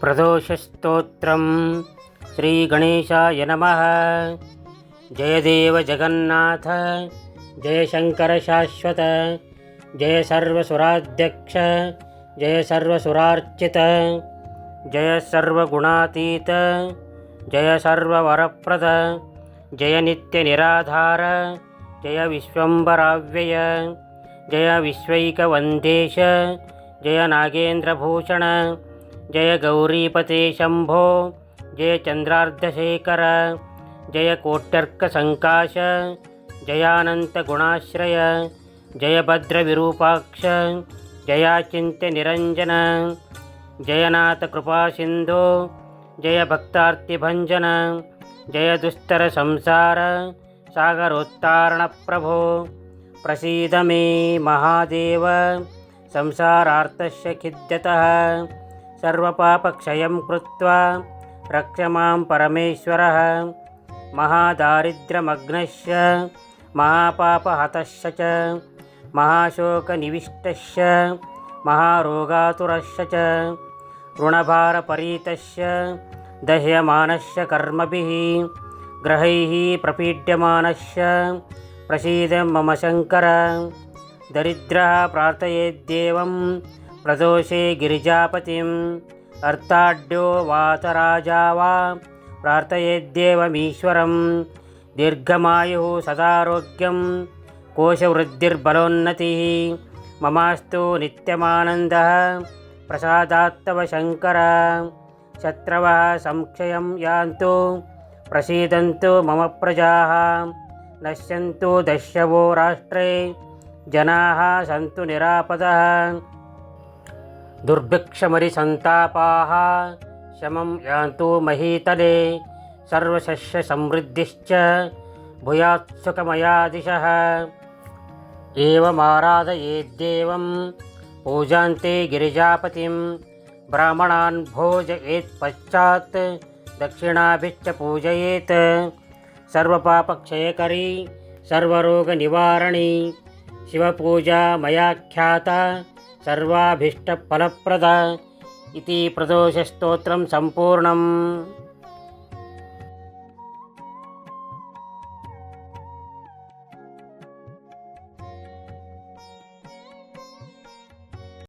प्रदोषस्तोत्रं श्रीगणेशाय नमः। जयदेव जगन्नाथ। जय शङ्करशाश्वत जय सर्वसुराध्यक्ष। जय सर्वसुरार्चित। जय सर्वगुणातीत। जय सर्ववरप्रद। जय नित्यनिराधार। जय विश्वम्बराव्यय जय विश्वैकवन्देश। जय नागेन्द्रभूषण जय गौरीपते शम्भो जय चन्द्रार्धशेखर जय कोट्यर्कसङ्काश जय भद्रविरूपाक्ष, जयाचिन्त्यनिरञ्जन, जयनाथकृपासिन्धो, जय भक्तार्तिभञ्जन, जय दुस्तरसंसार, सागरोत्तारणप्रभो, प्रसीद मे महादेव संसारार्थस्य खिद्यतः सर्वपापक्षयं कृत्वा रक्ष माँ परमेश्वरः। महादारिद्र्यमग्नस्य महापापहतस्य च महाशोकनिविष्टस्य महारोगातुरस्य च ऋणभारपरीतस्य दह्यमानस्य कर्मभिः, ग्रहैः प्रपीड्यमानस्य प्रसीद मम शङ्कर। दरिद्रः प्रार्थयेद्देवं ప్రదోషే గిరిజాపతిం అర్తాడ్యో వాతరాజా వా ప్రార్థయేద్దేవమీశ్వరం దీర్ఘమాయు సదారోగ్యం కోశవృద్ధిర్బలోన్నతి మమాస్తు నిత్యమానంద ప్రసాదాత్తవ శంకర శత్రవ సంక్షయం యాంతు ప్రసీదంతు మమ ప్రజా నశ్యంతు దశ్యవో రాష్ట్రే జనా సంతు నిరాపద दुर्भिक्षमरिसन्तापाः शमं यान्तु महीतले सर्वशस्यसमृद्धिश्च भूयात् सुखमया दिशः एवमाराधयेद्देवं पूजान्ते गिरिजापतिं ब्राह्मणान् भोजयेत्पश्चात् दक्षिणाभिश्च पूजयेत्। सर्वपापक्षयकरी, सर्वरोगनिवारणी, शिवपूजा मया ख्याता। సర్వాభీష్టఫలప్రద. ఇది ప్రదోషస్తోత్రం సంపూర్ణం.